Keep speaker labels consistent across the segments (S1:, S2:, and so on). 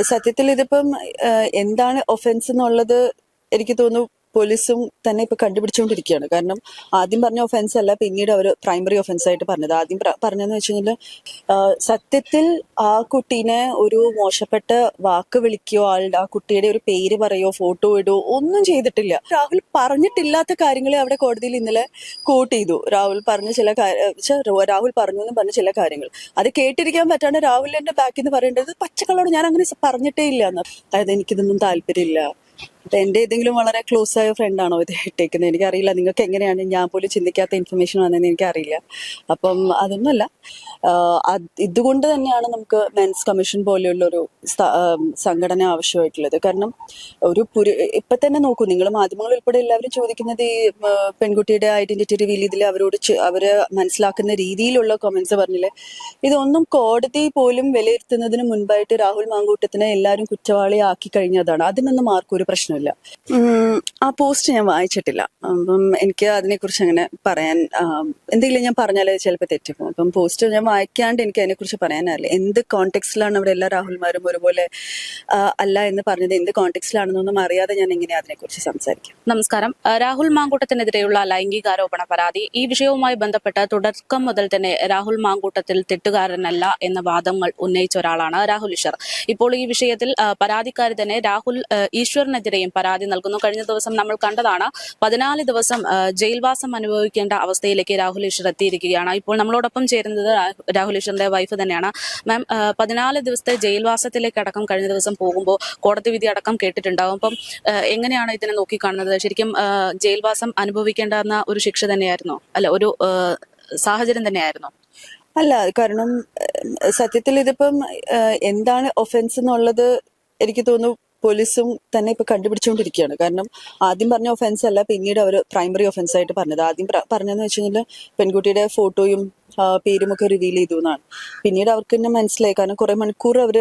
S1: സത്യത്തിൽ ഇതിപ്പം എന്താണ് ഒഫൻസ് എന്നുള്ളത് എനിക്ക് തോന്നുന്നു പോലീസും തന്നെ ഇപ്പൊ കണ്ടുപിടിച്ചുകൊണ്ടിരിക്കുകയാണ്. കാരണം ആദ്യം പറഞ്ഞ ഒഫൻസ് അല്ല പിന്നീട് അവർ പ്രൈമറി ഒഫൻസ് ആയിട്ട് പറഞ്ഞത്. ആദ്യം പറഞ്ഞതെന്ന് വെച്ച് കഴിഞ്ഞാൽ സത്യത്തിൽ ആ കുട്ടീനെ ഒരു മോശപ്പെട്ട വാക്ക് വിളിക്കുകയോ ആളുടെ ആ കുട്ടിയുടെ ഒരു പേര് പറയോ ഫോട്ടോ ഇടോ ഒന്നും ചെയ്തിട്ടില്ല. രാഹുൽ പറഞ്ഞിട്ടില്ലാത്ത കാര്യങ്ങളെ അവിടെ കോടതിയിൽ ഇന്നലെ കോട്ട് ചെയ്തു. രാഹുൽ പറഞ്ഞ ചില കാര്യം രാഹുൽ പറഞ്ഞു എന്ന് പറഞ്ഞ ചില കാര്യങ്ങൾ. അത് കേട്ടിരിക്കാൻ പറ്റാണ്ട് രാഹുലിന്റെ ബാക്കിൽ നിന്ന് പറയേണ്ടത് പച്ചക്കളോട് ഞാൻ അങ്ങനെ പറഞ്ഞിട്ടേ ഇല്ല എന്ന്. അതായത് എനിക്കിതൊന്നും താല്പര്യമില്ല. അപ്പൊ എന്റെ ഏതെങ്കിലും വളരെ ക്ലോസ് ആയ ഫ്രണ്ട് ആണോ ഇത് ഇട്ടേക്കുന്നത് എനിക്കറിയില്ല. നിങ്ങൾക്ക് എങ്ങനെയാണ് ഞാൻ പോലും ചിന്തിക്കാത്ത ഇൻഫർമേഷൻ വന്നതെന്ന് എനിക്കറിയില്ല. അപ്പം അതൊന്നുമല്ല. ഇതുകൊണ്ട് തന്നെയാണ് നമുക്ക് മെൻസ് കമ്മീഷൻ പോലെയുള്ള ഒരു സംഘടന ആവശ്യമായിട്ടുള്ളത്. കാരണം ഒരു പുരു ഇപ്പൊ തന്നെ നോക്കൂ. നിങ്ങൾ മാധ്യമങ്ങൾ ഉൾപ്പെടെ എല്ലാവരും ചോദിക്കുന്നത് ഈ പെൺകുട്ടിയുടെ ഐഡന്റിറ്റി റിവീൽ ഇതിൽ അവരോട് അവരെ മനസ്സിലാക്കുന്ന രീതിയിലുള്ള കമന്റ്സ് പറഞ്ഞില്ലേ? ഇതൊന്നും കോടതി പോലും വിലയിരുത്തുന്നതിന് മുൻപായിട്ട് രാഹുൽ മാങ്കൂട്ടത്തിനെ എല്ലാവരും കുറ്റവാളിയാക്കി കഴിഞ്ഞതാണ്. അതിനൊന്നും ആർക്കും ഒരു പ്രശ്നമില്ല. ആ പോസ്റ്റ് ഞാൻ വായിച്ചിട്ടില്ല. അപ്പം എനിക്ക് അതിനെക്കുറിച്ച് അങ്ങനെ പറയാൻ എന്തെങ്കിലും ഞാൻ പറഞ്ഞാൽ ചിലപ്പോൾ തെറ്റിപ്പോകും അപ്പം പോസ്റ്റ് ഞാൻ വായിക്കാണ്ട് എനിക്ക് അതിനെക്കുറിച്ച് പറയാനല്ല എന്ത് കോണ്ടെക്സ്റ്റിലാണ് അവിടെ എല്ലാ രാഹുൽമാരും ഒരുപോലെ അല്ല എന്ന് പറഞ്ഞത്? എന്ത് കോണ്ടെക്സ്റ്റിലാണെന്നൊന്നും അറിയാതെ ഞാൻ എങ്ങനെ അതിനെക്കുറിച്ച് സംസാരിക്കാം.
S2: നമസ്കാരം. രാഹുൽ മാങ്കൂട്ടത്തിനെതിരെയുള്ള ലൈംഗികാരോപണ പരാതി. ഈ വിഷയവുമായി ബന്ധപ്പെട്ട് തുടക്കം മുതൽ തന്നെ രാഹുൽ മാങ്കൂട്ടത്തിൽ തെറ്റുകാരനല്ല എന്ന വാദങ്ങൾ ഉന്നയിച്ച ഒരാളാണ് രാഹുൽ ഈശ്വർ. ഇപ്പോൾ ഈ വിഷയത്തിൽ പരാതിക്കാരി തന്നെ രാഹുൽ ആ, ഈശ്വറിനെതിരെയും പരാതി നൽകുന്നു. കഴിഞ്ഞ ദിവസം നമ്മൾ കണ്ടതാണ് പതിനാല് ദിവസം ജയിൽവാസം അനുഭവിക്കേണ്ട അവസ്ഥയിലേക്ക് രാഹുൽ ഈശ്വർ എത്തിയിരിക്കുകയാണ്. ഇപ്പോൾ നമ്മളോടൊപ്പം ചേരുന്നത് രാഹുൽ ഈശ്വറിന്റെ വൈഫ് തന്നെയാണ്. മാം പതിനാല് ദിവസത്തെ ജയിൽവാസത്തിലേക്ക് അടക്കം കഴിഞ്ഞ ദിവസം പോകുമ്പോൾ കോടതി വിധി അടക്കം കേട്ടിട്ടുണ്ടാവും. അപ്പം എങ്ങനെയാണ് ഇതിനെ നോക്കിക്കാണുന്നത്? ശരിക്കും ജയിൽവാസം അനുഭവിക്കേണ്ടെന്ന ഒരു ശിക്ഷ തന്നെയായിരുന്നോ? അല്ല ഒരു സാഹചര്യം തന്നെയായിരുന്നോ?
S1: അല്ല കാരണം സത്യത്തിൽ ഇതിപ്പം എന്താണ് ഒഫൻസ് എന്നുള്ളത് എനിക്ക് തോന്നുന്നു പോലീസും തന്നെ ഇപ്പൊ കണ്ടുപിടിച്ചുകൊണ്ടിരിക്കുകയാണ്. കാരണം ആദ്യം പറഞ്ഞ ഒഫൻസ് അല്ല പിന്നീട് അവർ പ്രൈമറി ഒഫൻസ് ആയിട്ട് പറഞ്ഞത്. ആദ്യം പറഞ്ഞതെന്ന് വെച്ച് കഴിഞ്ഞാൽ പെൺകുട്ടിയുടെ ഫോട്ടോയും ആ, പേരും ഒക്കെ റിവീൽ ചെയ്തു എന്നാണ്. പിന്നീട് അവർക്ക് തന്നെ മനസ്സിലായി. കാരണം കുറെ മണിക്കൂർ അവർ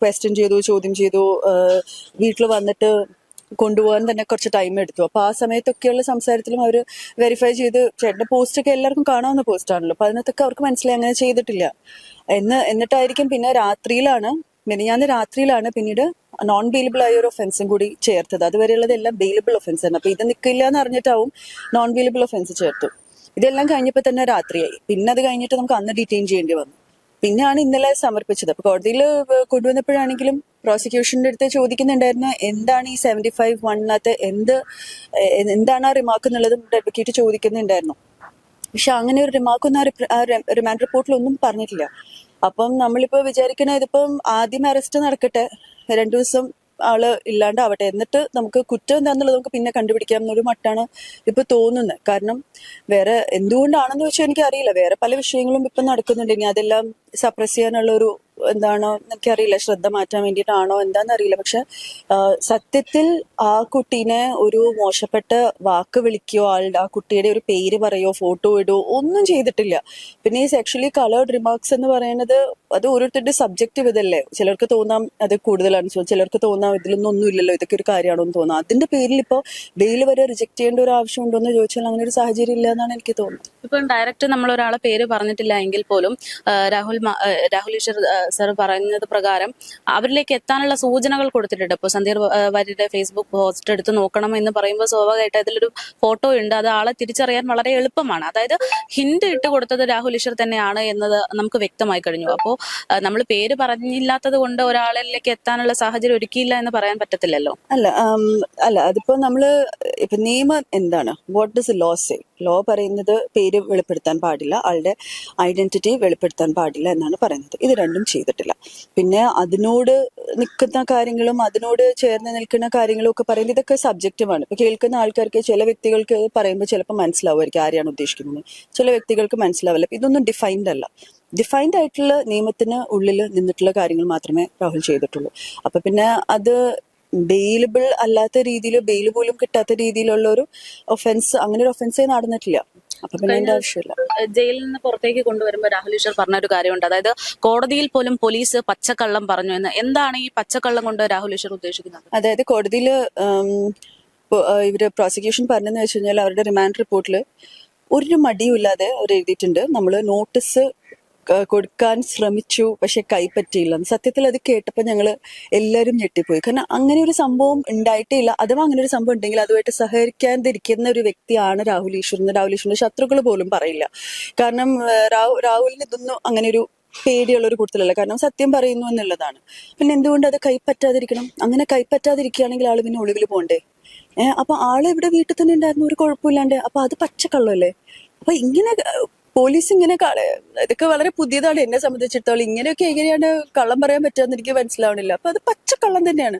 S1: ക്വസ്റ്റ്യൻ ചെയ്തു ചോദ്യം ചെയ്തു വീട്ടിൽ വന്നിട്ട് കൊണ്ടുപോകാൻ തന്നെ കുറച്ച് ടൈം എടുത്തു. അപ്പൊ ആ സമയത്തൊക്കെയുള്ള സംസാരത്തിലും അവർ വെരിഫൈ ചെയ്ത് പോസ്റ്റ് ഒക്കെ എല്ലാവർക്കും കാണാവുന്ന പോസ്റ്റ് ആണല്ലോ. അപ്പൊ അതിനകത്തൊക്കെ അവർക്ക് മനസ്സിലായി അങ്ങനെ ചെയ്തിട്ടില്ല. എന്ന് എന്നിട്ടായിരിക്കും പിന്നെ രാത്രിയിലാണ് മിനിഞ്ഞാന്ന് രാത്രിയിലാണ് പിന്നീട് നോൺ ബെയിലബിൾ ആയ ഒരു ഒഫൻസും കൂടി ചേർത്തത്. അതുവരെയുള്ളത് എല്ലാം ബെയിലബിൾ ഒഫൻസ് ആണ് അപ്പൊ ഇത് നിൽക്കില്ല എന്ന് അറിഞ്ഞിട്ടാവും നോൺ ബെയിലബിൾ ഒഫൻസ് ചേർത്തു. ഇതെല്ലാം കഴിഞ്ഞപ്പോൾ തന്നെ രാത്രിയായി. പിന്നെ അത് കഴിഞ്ഞിട്ട് നമുക്ക് അന്ന് ഡിറ്റെയിൻ ചെയ്യേണ്ടി വന്നു. പിന്നെയാണ് ഇന്നലെ സമർപ്പിച്ചത്. അപ്പൊ കോടതിയിൽ കൊണ്ടുവന്നപ്പോഴാണെങ്കിലും പ്രോസിക്യൂഷന്റെ അടുത്ത് ചോദിക്കുന്നുണ്ടായിരുന്നു എന്താണ് ഈ സെവന്റി ഫൈവ് വണ്ണിനകത്ത് എന്ത് എന്താണ് ആ റിമാർക്ക് എന്നുള്ളത് അഡ്വക്കേറ്റ് ചോദിക്കുന്നുണ്ടായിരുന്നു. പക്ഷെ അങ്ങനെ ഒരു റിമാർക്കൊന്നും ആ റിമാൻഡ് റിപ്പോർട്ടിൽ ഒന്നും പറഞ്ഞിട്ടില്ല. അപ്പം നമ്മളിപ്പോ വിചാരിക്കണ ഇതിപ്പം ആദ്യം അറസ്റ്റ് നടക്കട്ടെ. രണ്ടു ദിവസം ആൾ ഇല്ലാണ്ടാവട്ടെ. എന്നിട്ട് നമുക്ക് കുറ്റം എന്താണെന്നുള്ളത് നമുക്ക് പിന്നെ കണ്ടുപിടിക്കാം എന്നൊരു മട്ടാണ് ഇപ്പൊ തോന്നുന്നത് കാരണം വേറെ എന്തുകൊണ്ടാണെന്ന് വെച്ചാൽ എനിക്ക് അറിയില്ല വേറെ പല വിഷയങ്ങളും ഇപ്പൊ നടക്കുന്നുണ്ട്. ഇനി അതെല്ലാം സപ്രസ് ചെയ്യാനുള്ള ഒരു എന്താണോ എനിക്കറിയില്ല ശ്രദ്ധ മാറ്റാൻ വേണ്ടിയിട്ടാണോ എന്താണെന്നറിയില്ല പക്ഷെ സത്യത്തിൽ ആ കുട്ടീനെ ഒരു മോശപ്പെട്ട വാക്ക് വിളിക്കുകയോ ആളുടെ ആ കുട്ടിയുടെ ഒരു പേര് പറയോ ഫോട്ടോ ഇടോ ഒന്നും ചെയ്തിട്ടില്ല. പിന്നെ ഈ സെക്ഷലി കളേർഡ് റിമാർക്സ് എന്ന് പറയുന്നത് അത് ഓരോരുത്തരുടെ സബ്ജക്റ്റീവ് ഇതല്ലേ. ചിലർക്ക് തോന്നാം അത് കൂടുതലാണ്. ചിലർക്ക് തോന്നാം ഇതിലൊന്നും ഒന്നും ഇല്ലല്ലോ ഇതൊക്കെ ഒരു കാര്യമാണോ എന്ന് തോന്നാം. അതിന്റെ പേരിൽ ഇപ്പോൾ ബെയിൽ വരെ റിജക്ട് ചെയ്യേണ്ട ഒരു ആവശ്യം ഉണ്ടോ എന്ന് ചോദിച്ചാൽ അങ്ങനെ ഒരു സാഹചര്യം ഇല്ല എന്നാണ് എനിക്ക് തോന്നുന്നത്.
S2: ഇപ്പം ഡയറക്റ്റ് നമ്മൾ ഒരാളെ പേര് പറഞ്ഞിട്ടില്ല എങ്കിൽ പോലും രാഹുൽ രാഹുൽ ഈശ്വർ സർ പറയുന്നത് പ്രകാരം അവരിലേക്ക് എത്താനുള്ള സൂചനകൾ കൊടുത്തിട്ടുണ്ട്. ഇപ്പോൾ സന്ദീർ ആ, വാര്യരുടെ ഫേസ്ബുക്ക് പോസ്റ്റ് എടുത്ത് നോക്കണം എന്ന് പറയുമ്പോൾ സ്വാഭാവികമായിട്ട് അതിലൊരു ഫോട്ടോ ഉണ്ട്. അത് ആളെ തിരിച്ചറിയാൻ വളരെ എളുപ്പമാണ്. അതായത് ഹിന്റ് ഇട്ട് കൊടുത്തത് രാഹുൽ ഈശ്വർ തന്നെയാണ് എന്നത് നമുക്ക് വ്യക്തമായി കഴിഞ്ഞു. അപ്പോൾ നമ്മൾ പേര് പറഞ്ഞില്ലാത്തത് കൊണ്ട് ഒരാളിലേക്ക് എത്താനുള്ള സാഹചര്യം ഒരുക്കിയില്ല എന്ന് പറയാൻ പറ്റത്തില്ലല്ലോ.
S1: അല്ല അല്ല അതിപ്പോ നമ്മൾ ഇപ്പൊ നിയമം എന്താണ്? What is law say law പറയുന്നത് പേര് വെളിപ്പെടുത്താൻ പാടില്ല. ആളുടെ ഐഡന്റിറ്റി വെളിപ്പെടുത്താൻ പാടില്ല. എന്നാണ് പറയുന്നത്. ഇത് രണ്ടും ചെയ്തിട്ടില്ല. പിന്നെ അതിനോട് നിൽക്കുന്ന കാര്യങ്ങളും അതിനോട് ചേർന്ന് നിൽക്കുന്ന കാര്യങ്ങളും ഒക്കെ പറയുന്നത് ഇതൊക്കെ സബ്ജക്റ്റുമാണ് ഇപ്പൊ കേൾക്കുന്ന ആൾക്കാർക്ക് ചില വ്യക്തികൾക്ക് പറയുമ്പോൾ ചിലപ്പോൾ മനസ്സിലാവുമായിരിക്കും ആരെയാണ് ഉദ്ദേശിക്കുന്നത് ചില വ്യക്തികൾക്ക് മനസ്സിലാവില്ല. ഇതൊന്നും ഡിഫൈൻഡ് അല്ല. ഡിഫൈൻഡ് ആയിട്ടുള്ള നിയമത്തിന് ഉള്ളിൽ നിന്നിട്ടുള്ള കാര്യങ്ങൾ മാത്രമേ രാഹുൽ ചെയ്തിട്ടുള്ളൂ. അപ്പൊ പിന്നെ അത് ബെയിലബിൾ അല്ലാത്ത രീതിയിൽ ബെയിൽ പോലും കിട്ടാത്ത രീതിയിലുള്ള ഒരു ഒഫൻസ് അങ്ങനെ ഒരു ഒഫൻസേ നടന്നിട്ടില്ല. അപ്പൊ പിന്നെ അതിന്റെ ആവശ്യമില്ല.
S2: ജയിലിൽ നിന്ന് പുറത്തേക്ക് കൊണ്ടുവരുമ്പോൾ രാഹുൽ ഈശ്വർ പറഞ്ഞ ഒരു കാര്യമുണ്ട്. അതായത് കോടതിയിൽ പോലും പോലീസ് പച്ചക്കള്ളം പറഞ്ഞു എന്ന്. എന്താണ് ഈ പച്ചക്കള്ളം കൊണ്ട് രാഹുൽ ഈശ്വർ ഉദ്ദേശിക്കുന്നത്?
S1: അതായത് കോടതിയിൽ ഇവർ പ്രോസിക്യൂഷൻ പറഞ്ഞെന്ന് വെച്ച് കഴിഞ്ഞാൽ അവരുടെ റിമാൻഡ് റിപ്പോർട്ടിൽ ഒരു മടിയും ഇല്ലാതെ അവർ എഴുതിയിട്ടുണ്ട് നമ്മൾ നോട്ടീസ് കൊടുക്കാൻ ശ്രമിച്ചു പക്ഷെ കൈപ്പറ്റിയില്ല സത്യത്തിൽ അത് കേട്ടപ്പോൾ ഞങ്ങൾ എല്ലാവരും ഞെട്ടിപ്പോയി. കാരണം അങ്ങനെ ഒരു സംഭവം ഉണ്ടായിട്ടില്ല. അഥവാ അങ്ങനെ ഒരു സംഭവം ഉണ്ടെങ്കിൽ അതുമായിട്ട് സഹകരിക്കാതിരിക്കുന്ന ഒരു വ്യക്തിയാണ് രാഹുൽ ഈശ്വർ എന്ന് രാഹുൽ ഈശ്വറിന്റെ ശത്രുക്കൾ പോലും പറയില്ല. കാരണം രാഹുലിന് ഇതൊന്നും അങ്ങനെ ഒരു പേടിയുള്ള ഒരു കൂട്ടത്തിലല്ല. കാരണം സത്യം പറയുന്നു എന്നുള്ളതാണ്. പിന്നെ എന്തുകൊണ്ട് അത് കൈപ്പറ്റാതിരിക്കണം അങ്ങനെ കൈപ്പറ്റാതിരിക്കുകയാണെങ്കിൽ ആൾ പിന്നെ ഒളിവിൽ പോകണ്ടേ ഏഹ് അപ്പൊ ആൾ ഇവിടെ വീട്ടിൽ തന്നെ ഉണ്ടായിരുന്നു. ഒരു കുഴപ്പമില്ലാണ്ട്. അപ്പൊ അത് പച്ചക്കള്ളല്ലേ? അപ്പൊ ഇങ്ങനെ പോലീസ് ഇങ്ങനെ ഇതൊക്കെ വളരെ പുതിയതാണ് എന്നെ സംബന്ധിച്ചിടത്തോളം. ഇങ്ങനെയൊക്കെ എങ്ങനെയാണ് കള്ളം പറയാൻ പറ്റുമെന്ന് എനിക്ക് മനസ്സിലാവണില്ല. അപ്പൊ അത് പച്ച കള്ളം തന്നെയാണ്.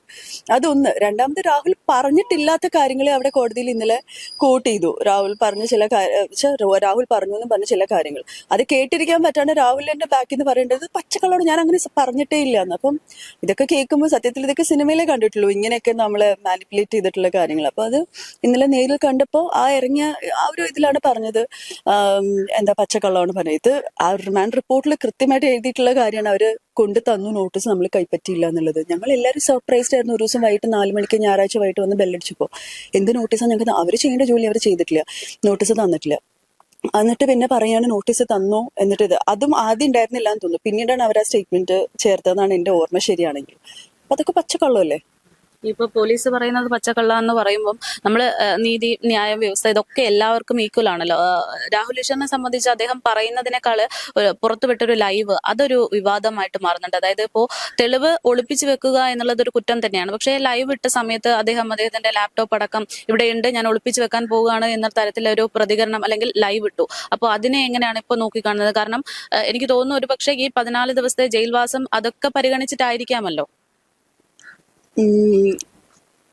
S1: അതൊന്ന്. രണ്ടാമത് രാഹുൽ പറഞ്ഞിട്ടില്ലാത്ത കാര്യങ്ങളെ അവിടെ കോടതിയിൽ ഇന്നലെ കോട്ട് ചെയ്തു. രാഹുൽ പറഞ്ഞ ചില കാര്യ- രാഹുൽ പറഞ്ഞു എന്ന് പറഞ്ഞ ചില കാര്യങ്ങൾ. അത് കേട്ടിരിക്കാൻ പറ്റാണ്ട് രാഹുലിന്റെ ബാക്കിൽ നിന്ന് പറയേണ്ടത് പച്ചക്കള്ളമാണ് ഞാൻ അങ്ങനെ പറഞ്ഞിട്ടേ ഇല്ല എന്ന് അപ്പം ഇതൊക്കെ കേൾക്കുമ്പോൾ സത്യത്തിൽ ഇതൊക്കെ സിനിമയിലേ കണ്ടിട്ടുള്ളൂ. ഇങ്ങനെയൊക്കെ നമ്മളെ മാനിപ്പുലേറ്റ് ചെയ്തിട്ടുള്ള കാര്യങ്ങൾ. അപ്പൊ അത് ഇന്നലെ നേരിൽ കണ്ടപ്പോൾ ആ ഇറങ്ങിയ ആ ഒരു ഇതിലാണ് പറഞ്ഞത്. എന്താ പച്ചക്കള്ളമാണ് പറഞ്ഞത്. ഇത് ആ റിമാൻഡ് റിപ്പോർട്ടിൽ കൃത്യമായിട്ട് എഴുതിയിട്ടുള്ള കാര്യമാണ് അവർ കൊണ്ടു തന്നു നോട്ടീസ് നമ്മൾ കൈപ്പറ്റിയില്ല എന്നുള്ളത്. ഞങ്ങൾ എല്ലാവരും സർപ്രൈസ്ഡ് ആയിരുന്നു. ഒരു ദിവസം വൈകിട്ട് നാല് മണിക്ക് ഞായറാഴ്ച വൈകിട്ട് വന്ന് ബെല്ലടിച്ചപ്പോൾ എന്ത് നോട്ടീസാണ് ഞങ്ങൾക്ക് അവർ ചെയ്യേണ്ട ജോലി അവർ ചെയ്തിട്ടില്ല. നോട്ടീസ് തന്നിട്ടില്ല. എന്നിട്ട് പിന്നെ പറയാണ് നോട്ടീസ് തന്നു എന്നിട്ട് ഇത് അതും ആദ്യം ഉണ്ടായിരുന്നില്ല എന്ന് തോന്നുന്നു. പിന്നീടാണ് അവർ ആ സ്റ്റേറ്റ്മെന്റ് ചേർത്തതെന്നാണ് എന്റെ ഓർമ്മ ശരിയാണെങ്കിൽ. അതൊക്കെ പച്ചക്കള്ളമല്ലേ?
S2: ഇപ്പൊ പോലീസ് പറയുന്നത് പച്ചക്കള്ള എന്ന് പറയുമ്പോൾ നമ്മൾ നീതി ന്യായ വ്യവസ്ഥ ഇതൊക്കെ എല്ലാവർക്കും ഈക്വൽ ആണല്ലോ. രാഹുൽ ഈശ്വറിനെ സംബന്ധിച്ച് അദ്ദേഹം പറയുന്നതിനേക്കാൾ പുറത്തുവിട്ടൊരു ലൈവ് അതൊരു വിവാദമായിട്ട് മാറുന്നുണ്ട്. അതായത് ഇപ്പോ തെളിവ് ഒളിപ്പിച്ചു വെക്കുക എന്നുള്ളത് ഒരു കുറ്റം തന്നെയാണ്. പക്ഷേ ലൈവ് ഇട്ട സമയത്ത് അദ്ദേഹം അദ്ദേഹത്തിന്റെ ലാപ്ടോപ്പ് അടക്കം ഇവിടെയുണ്ട് ഞാൻ ഒളിപ്പിച്ചു വെക്കാൻ പോവുകയാണ് എന്ന തരത്തിലൊരു പ്രതികരണം അല്ലെങ്കിൽ ലൈവ് ഇട്ടു. അപ്പോൾ അതിനെ എങ്ങനെയാണ് ഇപ്പോൾ നോക്കിക്കാണുന്നത്? കാരണം എനിക്ക് തോന്നുന്നു ഒരു പക്ഷേ ഈ പതിനാല് ദിവസത്തെ ജയിൽവാസം അതൊക്കെ പരിഗണിച്ചിട്ടായിരിക്കാമല്ലോ.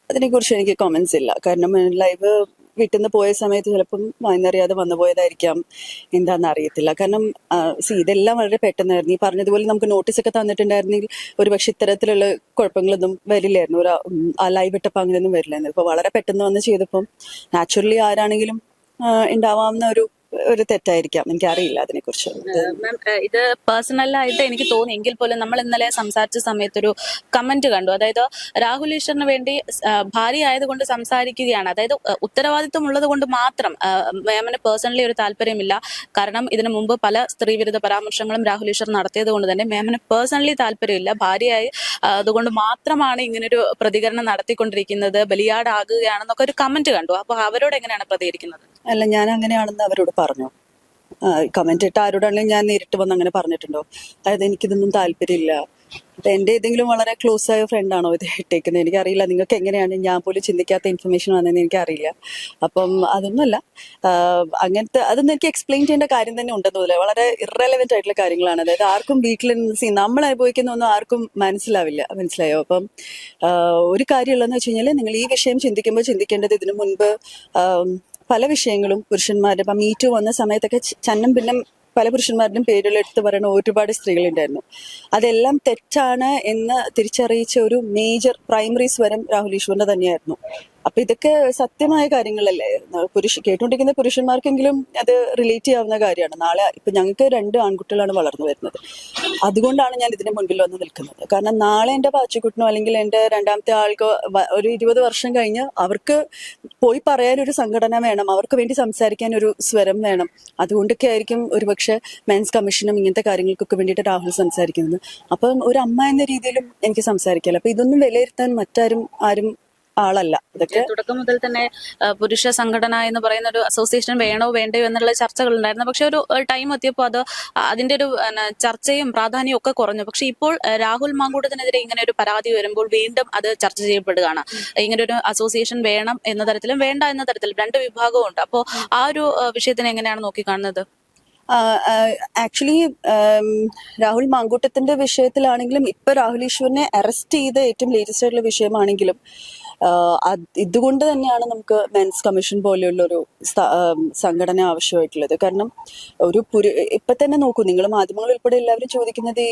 S1: അതിനെക്കുറിച്ച് എനിക്ക് കമന്റ്സ് ഇല്ല. കാരണം ലൈവ് വീട്ടിൽ നിന്ന് പോയ സമയത്ത് ചിലപ്പം വായനറിയാതെ വന്നു പോയതായിരിക്കാം. എന്താണെന്ന് അറിയത്തില്ല. കാരണം സി ഇതെല്ലാം വളരെ പെട്ടെന്നായിരുന്നു. ഈ പറഞ്ഞതുപോലെ നമുക്ക് നോട്ടീസ് ഒക്കെ തന്നിട്ടുണ്ടായിരുന്നെങ്കിൽ ഒരുപക്ഷെ ഇത്തരത്തിലുള്ള കുഴപ്പങ്ങളൊന്നും വരില്ലായിരുന്നു. ഒരു ആ ലൈവ് ഇട്ടപ്പോൾ അങ്ങനെയൊന്നും വരില്ലായിരുന്നു. ഇപ്പൊ വളരെ പെട്ടെന്ന് വന്ന് ചെയ്തപ്പം നാച്ചുറലി ആരാണെങ്കിലും ഉണ്ടാവാവുന്ന ഒരു ഒരു തെറ്റായിരിക്കാം. എനിക്കറിയില്ല അതിനെക്കുറിച്ച്.
S2: മാം ഇത് പേഴ്സണലായിട്ട് എനിക്ക് തോന്നി. എങ്കിൽ പോലും നമ്മൾ ഇന്നലെ സംസാരിച്ച സമയത്തൊരു കമന്റ് കണ്ടു. അതായത് രാഹുൽ ഈശ്വറിന് വേണ്ടി ഭാര്യ ആയതുകൊണ്ട് സംസാരിക്കുകയാണ്. അതായത് ഉത്തരവാദിത്വം ഉള്ളത് കൊണ്ട് മാത്രം മാമിന് പേഴ്സണലി ഒരു താല്പര്യമില്ല. കാരണം ഇതിനു മുമ്പ് പല സ്ത്രീവിരുദ്ധ പരാമർശങ്ങളും രാഹുൽ ഈശ്വർ നടത്തിയത് കൊണ്ട് തന്നെ മാമിന് പേഴ്സണലി താല്പര്യമില്ല. ഭാര്യയായി അതുകൊണ്ട് മാത്രമാണ് ഇങ്ങനൊരു പ്രതികരണം നടത്തിക്കൊണ്ടിരിക്കുന്നത്. ബലിയാടാകുകയാണെന്നൊക്കെ ഒരു കമന്റ് കണ്ടു. അപ്പൊ അവരോട് എങ്ങനെയാണ് പ്രതികരിക്കുന്നത്?
S1: അല്ല ഞാൻ അങ്ങനെയാണെന്ന് അവരോട് പറഞ്ഞു കമന്റ് ഇട്ട ആരോടാണെങ്കിലും ഞാൻ നേരിട്ട് വന്ന് അങ്ങനെ പറഞ്ഞിട്ടുണ്ടോ? അതായത് എനിക്കിതൊന്നും താല്പര്യമില്ല. എന്റെ ഏതെങ്കിലും വളരെ ക്ലോസ് ആയ ഫ്രണ്ട് ആണോ ഇത് ഇട്ടേക്കുന്നത്? എനിക്കറിയില്ല. നിങ്ങൾക്ക് എങ്ങനെയാണ് ഞാൻ പോലും ചിന്തിക്കാത്ത ഇൻഫർമേഷൻ വന്നതെന്ന് എനിക്ക് അറിയില്ല അപ്പം അതൊന്നുമല്ല. അങ്ങനത്തെ അതൊന്നും എനിക്ക് എക്സ്പ്ലെയിൻ ചെയ്യേണ്ട കാര്യം തന്നെ ഉണ്ടെന്ന് തോന്നില്ല വളരെ ഇറലവെന്റ് ആയിട്ടുള്ള കാര്യങ്ങളാണ്. അതായത് ആർക്കും വീട്ടിൽ സി നമ്മൾ അനുഭവിക്കുന്ന ഒന്നും ആർക്കും മനസ്സിലാവില്ല. മനസ്സിലായോ? അപ്പം ഒരു കാര്യമുള്ളതെന്ന് വെച്ച് കഴിഞ്ഞാൽ നിങ്ങൾ ഈ വിഷയം ചിന്തിക്കുമ്പോൾ ചിന്തിക്കേണ്ടത് ഇതിനു മുൻപ് പല വിഷയങ്ങളും പുരുഷന്മാരുടെ ഇപ്പം മീറ്റു വന്ന സമയത്തൊക്കെ ചന്നം ഭിന്നം പല പുരുഷന്മാരുടെയും പേരുകൾ എടുത്ത് പറയുന്ന ഒരുപാട് സ്ത്രീകളുണ്ടായിരുന്നു. അതെല്ലാം തെറ്റാണ് എന്ന് തിരിച്ചറിയിച്ച ഒരു മേജർ പ്രൈമറി സ്വരം രാഹുൽ ഈശ്വറിന്റെ തന്നെയായിരുന്നു. അപ്പൊ ഇതൊക്കെ സത്യമായ കാര്യങ്ങളല്ലേ? പുരുഷ കേട്ടുകൊണ്ടിരിക്കുന്ന പുരുഷന്മാർക്കെങ്കിലും അത് റിലേറ്റ് ചെയ്യാവുന്ന കാര്യമാണ്. നാളെ ഇപ്പൊ ഞങ്ങൾക്ക് രണ്ട് ആൺകുട്ടികളാണ് വളർന്നു വരുന്നത്. അതുകൊണ്ടാണ് ഞാൻ ഇതിന് മുൻപിൽ വന്ന് നിൽക്കുന്നത്. കാരണം നാളെ എന്റെ പാച്ചിക്കുട്ടിനോ അല്ലെങ്കിൽ എന്റെ രണ്ടാമത്തെ ആൾക്കോ ഒരു ഇരുപത് വർഷം കഴിഞ്ഞ് അവർക്ക് പോയി പറയാൻ ഒരു സംഘടന വേണം. അവർക്ക് വേണ്ടി സംസാരിക്കാൻ ഒരു സ്വരം വേണം. അതുകൊണ്ടൊക്കെ ആയിരിക്കും ഒരുപക്ഷെ മെൻസ് കമ്മീഷനും ഇങ്ങനത്തെ കാര്യങ്ങൾക്കൊക്കെ വേണ്ടിയിട്ട് രാഹുൽ സംസാരിക്കുന്നത്. അപ്പം ഒരു അമ്മ എന്ന രീതിയിലും എനിക്ക് സംസാരിക്കാമല്ലോ അപ്പൊ ഇതൊന്നും വിലയിരുത്താൻ മറ്റാരും ആരും ആളല്ല. ഇതൊക്കെ
S2: തുടക്കം മുതൽ തന്നെ പുരുഷ സംഘടന എന്ന് പറയുന്ന ഒരു അസോസിയേഷൻ വേണോ വേണ്ടയോ എന്നുള്ള ചർച്ചകൾ ഉണ്ടായിരുന്നു പക്ഷെ ഒരു ടൈം എത്തിയപ്പോൾ അത് അതിന്റെ ഒരു ചർച്ചയും പ്രാധാന്യവും ഒക്കെ കുറഞ്ഞു. പക്ഷെ ഇപ്പോൾ രാഹുൽ മാങ്കൂട്ടത്തിനെതിരെ ഇങ്ങനെ ഒരു പരാതി വരുമ്പോൾ വീണ്ടും അത് ചർച്ച ചെയ്യപ്പെടുകയാണ്. ഇങ്ങനെ ഒരു അസോസിയേഷൻ വേണം എന്ന തരത്തിലും വേണ്ട എന്ന തരത്തിലും രണ്ട് വിഭാഗവും ഉണ്ട്. അപ്പോൾ ആ ഒരു വിഷയത്തിനെ എങ്ങനെയാണ് നോക്കിക്കാണുന്നത്?
S1: ആക്ച്വലി രാഹുൽ മാങ്കൂട്ടത്തിന്റെ വിഷയത്തിലാണെങ്കിലും ഇപ്പൊ രാഹുൽ ഈശ്വറിനെ അറസ്റ്റ് ചെയ്ത ഏറ്റവും ലേറ്റസ്റ്റ് ആയിട്ടുള്ള വിഷയമാണെങ്കിലും ഇതുകൊണ്ട് തന്നെയാണ് നമുക്ക് മെൻസ് കമ്മീഷൻ പോലെയുള്ള ഒരു സംഘടന ആവശ്യമായിട്ടുള്ളത്. കാരണം ഒരു പുരു ഇപ്പൊ തന്നെ നോക്കൂ നിങ്ങൾ മാധ്യമങ്ങൾ ഉൾപ്പെടെ എല്ലാവരും ചോദിക്കുന്നത് ഈ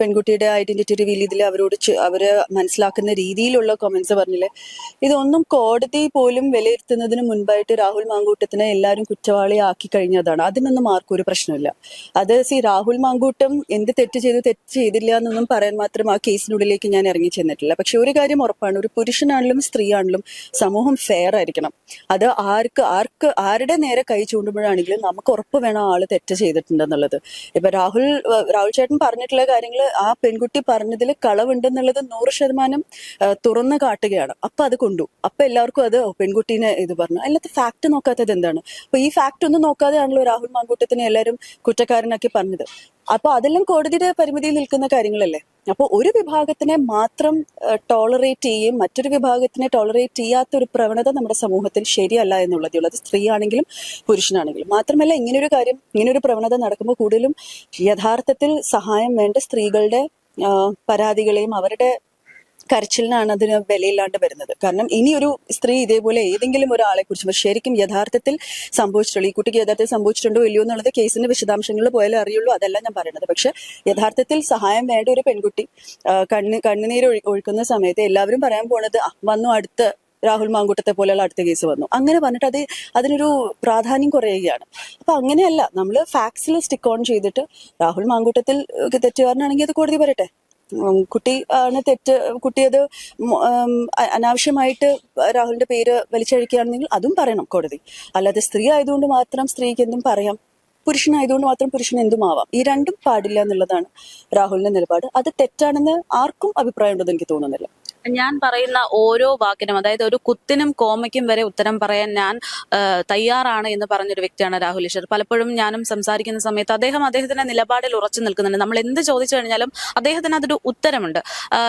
S1: പെൺകുട്ടിയുടെ ഐഡന്റിറ്റി റിവീൽ ഇതിൽ അവരോട് അവരെ മനസ്സിലാക്കുന്ന രീതിയിലുള്ള കമന്റ്സ് പറഞ്ഞില്ലേ? ഇതൊന്നും കോടതി പോലും വിലയിരുത്തുന്നതിന് മുൻപായിട്ട് രാഹുൽ മാങ്കൂട്ടത്തിനെ എല്ലാവരും കുറ്റവാളിയാക്കി കഴിഞ്ഞതാണ്. അതിനൊന്നും ആർക്കും ഒരു പ്രശ്നമില്ല. അത് സി രാഹുൽ മാങ്കൂട്ടം എന്ത് തെറ്റ് ചെയ്തു തെറ്റ് ചെയ്തില്ല എന്നൊന്നും പറയാൻ മാത്രം ആ കേസിനുള്ളിലേക്ക് ഞാൻ ഇറങ്ങി ചെന്നിട്ടില്ല. പക്ഷെ ഒരു കാര്യം ഉറപ്പാണ് ഒരു പുരുഷനാണല്ലോ സ്ത്രീ ആണെങ്കിലും സമൂഹം ഫെയർ ആയിരിക്കണം. അത് ആർക്ക് ആർക്ക് ആരുടെ നേരെ കൈ ചൂണ്ടുമ്പോഴാണെങ്കിലും നമുക്ക് ഉറപ്പ് വേണം ആൾ തെറ്റ് ചെയ്തിട്ടുണ്ടെന്നുള്ളത്. ഇപ്പൊ രാഹുൽ രാഹുൽ ചേട്ടൻ പറഞ്ഞിട്ടുള്ള കാര്യങ്ങൾ ആ പെൺകുട്ടി പറഞ്ഞതിൽ കളവുണ്ടെന്നുള്ളത് നൂറ് ശതമാനം തുറന്നു കാട്ടുകയാണ്. അപ്പൊ അത് കൊണ്ടു. അപ്പൊ എല്ലാവർക്കും അത് പെൺകുട്ടീനെ ഇത് പറഞ്ഞു. അതിനകത്ത് ഫാക്ട് നോക്കാത്തത് എന്താണ്? അപ്പൊ ഈ ഫാക്ട് ഒന്നും നോക്കാതെയാണല്ലോ രാഹുൽ മാങ്കൂട്ടത്തിനെ എല്ലാവരും കുറ്റക്കാരനാക്കി പറഞ്ഞത്. അപ്പൊ അതെല്ലാം കോടതിയുടെ പരിമിതിയിൽ നിൽക്കുന്ന കാര്യങ്ങളല്ലേ? അപ്പൊ ഒരു വിഭാഗത്തിനെ മാത്രം ടോളറേറ്റ് ചെയ്യുകയും മറ്റൊരു വിഭാഗത്തിനെ ടോളറേറ്റ് ചെയ്യാത്ത ഒരു പ്രവണത നമ്മുടെ സമൂഹത്തിൽ ശരിയല്ല എന്നുള്ളതേ ഉള്ളൂ. അത് സ്ത്രീ ആണെങ്കിലും പുരുഷനാണെങ്കിലും. മാത്രമല്ല ഇങ്ങനൊരു കാര്യം ഇങ്ങനൊരു പ്രവണത നടക്കുമ്പോൾ കൂടുതലും യഥാർത്ഥത്തിൽ സഹായം വേണ്ട സ്ത്രീകളുടെ പരാതികളെയും അവരുടെ കരച്ചിലിനാണ് അതിന് വിലയില്ലാണ്ട് വരുന്നത്. കാരണം ഇനി ഒരു സ്ത്രീ ഇതേപോലെ ഏതെങ്കിലും ഒരാളെ കുറിച്ച് ശരിക്കും യഥാർത്ഥത്തിൽ സംഭവിച്ചിട്ടുള്ളൂ. ഈ കുട്ടിക്ക് യഥാർത്ഥത്തിൽ സംഭവിച്ചിട്ടുണ്ടോ ഇല്ലയോ എന്നുള്ളത് കേസിന്റെ വിശദാംശങ്ങളിൽ പോയാലേ അറിയുള്ളൂ. അതല്ല ഞാൻ പറയുന്നത് പക്ഷെ യഥാർത്ഥത്തിൽ സഹായം വേണ്ട ഒരു പെൺകുട്ടി കണ്ണ് കണ്ണുനീര് ഒഴി- ഒഴുക്കുന്ന സമയത്ത് എല്ലാവരും പറയാൻ പോണത് "ആ, വന്നു അടുത്ത രാഹുൽ മാങ്കൂട്ടത്തെ പോലെയുള്ള അടുത്ത കേസ് വന്നു. അങ്ങനെ പറഞ്ഞിട്ട് അത് അതിനൊരു പ്രാധാന്യം കുറയുകയാണ്. അപ്പൊ അങ്ങനെയല്ല. നമ്മൾ ഫാക്സിൽ സ്റ്റിക്ക് ഓൺ ചെയ്തിട്ട് രാഹുൽ മാങ്കൂട്ടത്തിൽ തെറ്റുകാരനാണെങ്കിൽ അത് കോടതി പറയട്ടെ. കുട്ടി ആണ് തെറ്റ് കുട്ടി അത് മൊ- ഉം, അ- അനാവശ്യമായിട്ട് രാഹുലിന്റെ പേര് വലിച്ചഴിക്കുകയാണെങ്കിൽ അതും പറയണം കോടതി. അല്ലാതെ സ്ത്രീ ആയതുകൊണ്ട് മാത്രം സ്ത്രീക്ക് എന്തും പറയാം. പുരുഷനായതുകൊണ്ട് മാത്രം പുരുഷൻ എന്തും ആവാം ഈ രണ്ടും പാടില്ല എന്നുള്ളതാണ് രാഹുലിന്റെ നിലപാട്. അത് തെറ്റാണെന്ന് ആർക്കും അഭിപ്രായം ഉണ്ടെന്ന് എനിക്ക് തോന്നുന്നില്ല.
S2: ഞാൻ പറയുന്ന ഓരോ വാക്കിനും അതായത് ഒരു കുത്തിനും കോമയ്ക്കും വരെ ഉത്തരം പറയാൻ ഞാൻ തയ്യാറാണ് എന്ന് പറഞ്ഞൊരു വ്യക്തിയാണ് രാഹുൽ ഈശ്വർ. പലപ്പോഴും ഞാനും സംസാരിക്കുന്ന സമയത്ത് അദ്ദേഹം അദ്ദേഹത്തിന്റെ നിലപാടിൽ ഉറച്ചു നിൽക്കുന്നുണ്ട്. നമ്മൾ എന്ത് ചോദിച്ചു കഴിഞ്ഞാലും അദ്ദേഹത്തിന് അതൊരു ഉത്തരമുണ്ട്.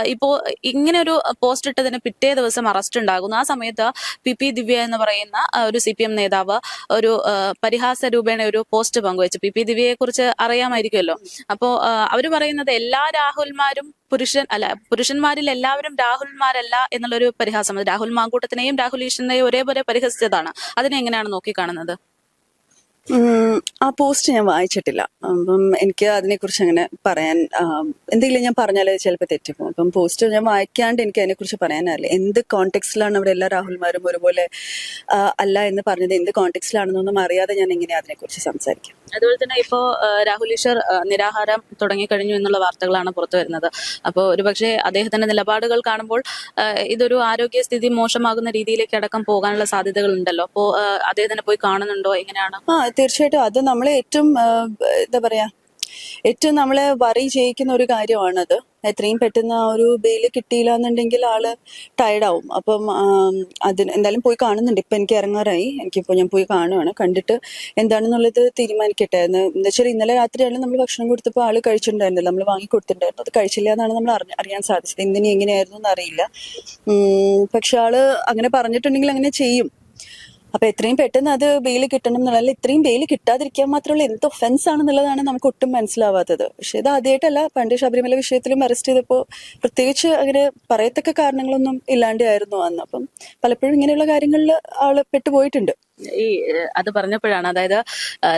S2: ഇപ്പോ ഇങ്ങനെ ഒരു പോസ്റ്റ് ഇട്ടതിന് പിറ്റേ ദിവസം അറസ്റ്റ് ഉണ്ടാകുന്നു. ആ സമയത്ത് പി പി ദിവ്യ എന്ന് പറയുന്ന ഒരു സി പി എം നേതാവ് ഒരു പരിഹാസ രൂപേണ ഒരു പോസ്റ്റ് പങ്കുവച്ചു. പി പി ദിവ്യയെ കുറിച്ച് അറിയാമായിരിക്കുമല്ലോ. അപ്പോ അവർ പറയുന്നത് എല്ലാ രാഹുൽമാരും പുരുഷൻ അല്ല പുരുഷന്മാരിൽ എല്ലാവരും രാഹുൽമാരല്ല എന്നുള്ളൊരു പരിഹാസം. രാഹുൽ മാങ്കൂട്ടത്തിനെയും രാഹുൽ ഈശ്വരനെയും ഒരേപോലെ പരിഹസിച്ചതാണ്. അതിനെ എങ്ങനെയാണ് നോക്കിക്കാണുന്നത്?
S1: ആ പോസ്റ്റ് ഞാൻ വായിച്ചിട്ടില്ല. അപ്പം എനിക്ക് അതിനെക്കുറിച്ച് അങ്ങനെ പറയാൻ എന്തെങ്കിലും ഞാൻ പറഞ്ഞാലേ ചിലപ്പോൾ തെറ്റിപ്പോകും. അപ്പം പോസ്റ്റ് ഞാൻ വായിക്കാണ്ട് എനിക്ക് അതിനെക്കുറിച്ച് പറയാനല്ല എന്ത് കോണ്ടെക്സ്റ്റിലാണ് അവിടെ എല്ലാ രാഹുൽമാരും ഒരുപോലെ അല്ല എന്ന് പറഞ്ഞത്? എന്ത് കോണ്ടെക്സ്റ്റിലാണെന്നൊന്നും അറിയാതെ ഞാൻ എങ്ങനെ അതിനെക്കുറിച്ച് സംസാരിക്കും.
S2: അതുപോലെ തന്നെ ഇപ്പോ ആ, രാഹുൽ ഈശ്വർ നിരാഹാരം തുടങ്ങിക്കഴിഞ്ഞു എന്നുള്ള വാർത്തകളാണ് പുറത്തു വരുന്നത്. അപ്പോൾ ഒരുപക്ഷെ അദ്ദേഹത്തിന്റെ നിലപാടുകൾ കാണുമ്പോൾ ഇതൊരു ആരോഗ്യസ്ഥിതി മോശമാകുന്ന രീതിയിലേക്ക് അടക്കം പോകാനുള്ള സാധ്യതകൾ ഉണ്ടല്ലോ അപ്പോൾ അദ്ദേഹത്തിനെ പോയി കാണുന്നുണ്ടോ? എങ്ങനെയാണ്?
S1: തീർച്ചയായിട്ടും അത് നമ്മളെ ഏറ്റവും എന്താ പറയാ ഏറ്റവും നമ്മളെ വറി ചെയ്യിക്കുന്ന ഒരു കാര്യമാണത്. എത്രയും പെട്ടെന്ന് ആ ഒരു ബെയിൽ കിട്ടിയില്ല എന്നുണ്ടെങ്കിൽ ആൾ ടയർഡാവും അപ്പം അതിന് എന്തായാലും പോയി കാണുന്നുണ്ട്. ഇപ്പൊ എനിക്ക് ഇറങ്ങാറായി. എനിക്കിപ്പോ ഞാൻ പോയി കാണുവാണ്. കണ്ടിട്ട് എന്താണെന്നുള്ളത് തീരുമാനിക്കട്ടെ. എന്ന് വെച്ചാൽ ഇന്നലെ രാത്രിയാണ് നമ്മൾ ഭക്ഷണം കൊടുത്തപ്പോൾ ആൾ കഴിച്ചിട്ടുണ്ടായിരുന്നില്ല. നമ്മൾ വാങ്ങി കൊടുത്തിട്ടുണ്ടായിരുന്നു. അത് കഴിച്ചില്ല എന്നാണ് നമ്മൾ അറിയാൻ സാധിച്ചത്. എന്തിനി എങ്ങനെയായിരുന്നു എന്ന് അറിയില്ല പക്ഷെ ആൾ അങ്ങനെ പറഞ്ഞിട്ടുണ്ടെങ്കിൽ അങ്ങനെ ചെയ്യും. അപ്പൊ എത്രയും പെട്ടെന്ന് അത് ബെയിൽ കിട്ടണം എന്നുള്ള ഇത്രയും ബെയിൽ കിട്ടാതിരിക്കാൻ മാത്രമുള്ള എന്ത് ഒഫൻസ് ആണെന്നുള്ളതാണ് നമുക്ക് ഒട്ടും മനസ്സിലാവാത്തത്. പക്ഷെ ഇത് ആദ്യമായിട്ടല്ല പണ്ട് ശബരിമല വിഷയത്തിലും അറസ്റ്റ് ചെയ്തപ്പോൾ പ്രത്യേകിച്ച് അങ്ങനെ പറയത്തക്ക കാരണങ്ങളൊന്നും ഇല്ലാണ്ടായിരുന്നു അന്ന്. അപ്പം പലപ്പോഴും ഇങ്ങനെയുള്ള കാര്യങ്ങളിൽ ആൾ പെട്ടുപോയിട്ടുണ്ട്.
S2: ഈ അത് പറഞ്ഞപ്പോഴാണ് അതായത്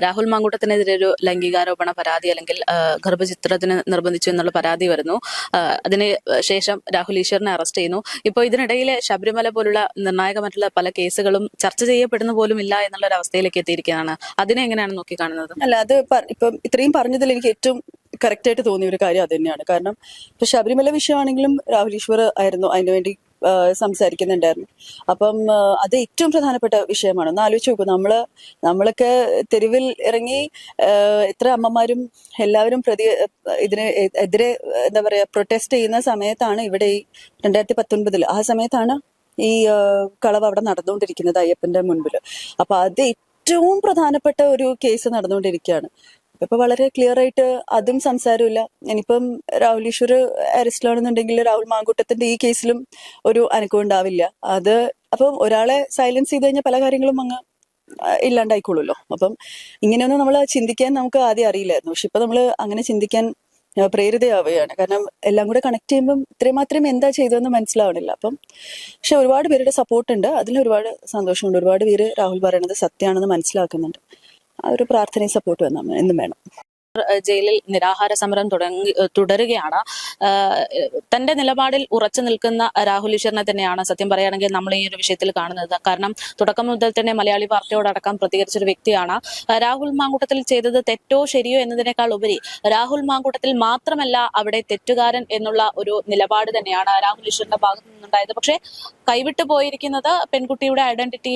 S2: രാഹുൽ മാങ്കൂട്ടത്തിനെതിരെ ഒരു ലൈംഗികാരോപണ പരാതി അല്ലെങ്കിൽ ഗർഭചിത്രത്തിന് നിർബന്ധിച്ചു എന്നുള്ള പരാതി വരുന്നു. അതിന് ശേഷം രാഹുൽ ഈശ്വറിനെ അറസ്റ്റ് ചെയ്യുന്നു. ഇപ്പോൾ ഇതിനിടയിൽ ശബരിമല പോലുള്ള നിർണായകമായിട്ടുള്ള പല കേസുകളും ചർച്ച ചെയ്യപ്പെടുന്ന പോലും ഇല്ല എന്നുള്ള ഒരു അവസ്ഥയിലേക്ക് എത്തിയിരിക്കുകയാണ്. അതിനെ എങ്ങനെയാണ് നോക്കിക്കാണുന്നത്
S1: അല്ല അത് ഇപ്പം ഇത്രയും പറഞ്ഞതിൽ എനിക്ക് ഏറ്റവും കറക്റ്റായിട്ട് തോന്നിയ ഒരു കാര്യം അത് തന്നെയാണ്. കാരണം ഇപ്പൊ ശബരിമല വിഷയമാണെങ്കിലും രാഹുൽ ഈശ്വർ ആയിരുന്നു. അതിനുവേണ്ടി സംസാരിക്കുന്നുണ്ടായിരുന്നു. അപ്പം അത് ഏറ്റവും പ്രധാനപ്പെട്ട വിഷയമാണ്. ഒന്ന് ആലോചിച്ച് നോക്കൂ നമ്മൾ നമ്മളൊക്കെ തെരുവിൽ ഇറങ്ങി എത്ര അമ്മമാരും എല്ലാവരും പ്രതി ഇതിന് എതിരെ എന്താ പറയാ പ്രൊട്ടസ്റ്റ് ചെയ്യുന്ന സമയത്താണ് ഇവിടെ ഈ രണ്ടായിരത്തി പത്തൊൻപതിൽ ആ സമയത്താണ് ഈ കളവ് അവിടെ നടന്നുകൊണ്ടിരിക്കുന്നത് അയ്യപ്പന്റെ മുൻപിൽ അപ്പൊ അത് ഏറ്റവും പ്രധാനപ്പെട്ട ഒരു കേസ് നടന്നുകൊണ്ടിരിക്കുകയാണ്. ഇപ്പൊ വളരെ ക്ലിയർ ആയിട്ട് അതും സംസാരമില്ല ഇനിയിപ്പം രാഹുൽ ഈശ്വർ അറസ്റ്റിലാണെന്നുണ്ടെങ്കിൽ രാഹുൽ മാങ്കൂട്ടത്തിന്റെ ഈ കേസിലും ഒരു അനക്കം ഉണ്ടാവില്ല. അത് അപ്പം ഒരാളെ സൈലൻസ് ചെയ്ത് കഴിഞ്ഞാൽ പല കാര്യങ്ങളും അങ്ങ് ഇല്ലാണ്ടായിക്കോളുമല്ലോ. അപ്പം ഇങ്ങനെയൊന്നും നമ്മൾ ചിന്തിക്കാൻ നമുക്ക് ആദ്യം അറിയില്ലായിരുന്നു. പക്ഷെ ഇപ്പൊ നമ്മൾ അങ്ങനെ ചിന്തിക്കാൻ പ്രേരിതയാവുകയാണ്. കാരണം എല്ലാം കൂടെ കണക്ട് ചെയ്യുമ്പം ഇത്രയും മാത്രം എന്താ ചെയ്തതെന്ന് മനസ്സിലാവണില്ല. അപ്പം പക്ഷെ ഒരുപാട് പേരുടെ സപ്പോർട്ട് ഉണ്ട്. അതിൽ ഒരുപാട് സന്തോഷമുണ്ട്. ഒരുപാട് പേര് രാഹുൽ പറയണത് സത്യമാണെന്ന് മനസ്സിലാക്കുന്നുണ്ട്. ആ ഒരു പ്രാർത്ഥനയും സപ്പോർട്ട് എന്നും വേണം.
S2: ജയിലിൽ നിരാഹാര സമരം തുടങ്ങി തുടരുകയാണ്. തന്റെ നിലപാടിൽ ഉറച്ചു നിൽക്കുന്ന രാഹുൽ ഈശ്വറിനെ തന്നെയാണ് സത്യം പറയുകയാണെങ്കിൽ നമ്മൾ ഈ ഒരു വിഷയത്തിൽ കാണുന്നത്. കാരണം തുടക്കം മുതൽ തന്നെ മലയാളി പാർട്ടിയോടക്കം പ്രതികരിച്ചൊരു വ്യക്തിയാണ്. രാഹുൽ മാങ്കൂട്ടത്തിൽ ചെയ്തത് തെറ്റോ ശരിയോ എന്നതിനേക്കാൾ ഉപരി രാഹുൽ മാങ്കൂട്ടത്തിൽ മാത്രമല്ല അവിടെ തെറ്റുകാരൻ എന്നുള്ള ഒരു നിലപാട് തന്നെയാണ് രാഹുൽ ഈശ്വറിന്റെ ഭാഗത്തു നിന്നുണ്ടായത്. പക്ഷേ കൈവിട്ടു പോയിരിക്കുന്നത് പെൺകുട്ടിയുടെ ഐഡന്റിറ്റി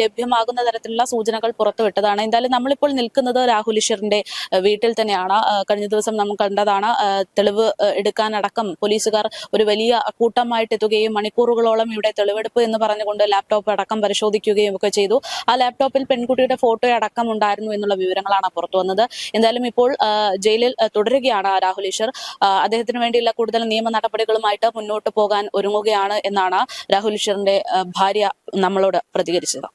S2: ലഭ്യമാകുന്ന തരത്തിലുള്ള സൂചനകൾ പുറത്തുവിട്ടതാണ് എന്തായാലും നമ്മളിപ്പോൾ നിൽക്കുന്നത് രാഹുൽ ഈശ്വറിന്റെ വീട്ടിൽ തന്നെയാണ്. കഴിഞ്ഞ ദിവസം നമ്മൾ കണ്ടതാണ് തെളിവ് ഏഹ്, എടുക്കാനടക്കം പോലീസുകാർ ഒരു വലിയ കൂട്ടമായിട്ട് എത്തുകയും മണിക്കൂറുകളോളം ഇവിടെ തെളിവെടുപ്പ് എന്ന് പറഞ്ഞുകൊണ്ട് ലാപ്ടോപ്പ് അടക്കം പരിശോധിക്കുകയും ഒക്കെ ചെയ്തു. ആ ലാപ്ടോപ്പിൽ പെൺകുട്ടിയുടെ ഫോട്ടോ അടക്കം ഉണ്ടായിരുന്നു എന്നുള്ള വിവരങ്ങളാണ് പുറത്തു വന്നത്. എന്തായാലും ഇപ്പോൾ ജയിലിൽ തുടരുകയാണ് രാഹുൽ ഈശ്വർ. അദ്ദേഹത്തിന് വേണ്ടിയുള്ള കൂടുതൽ നിയമ നടപടികളുമായിട്ട് മുന്നോട്ട് പോകാൻ ഒരുങ്ങുകയാണ് എന്നാണ് രാഹുൽ ഈശ്വറിന്റെ ഭാര്യ നമ്മളോട് പ്രതികരിച്ചത്.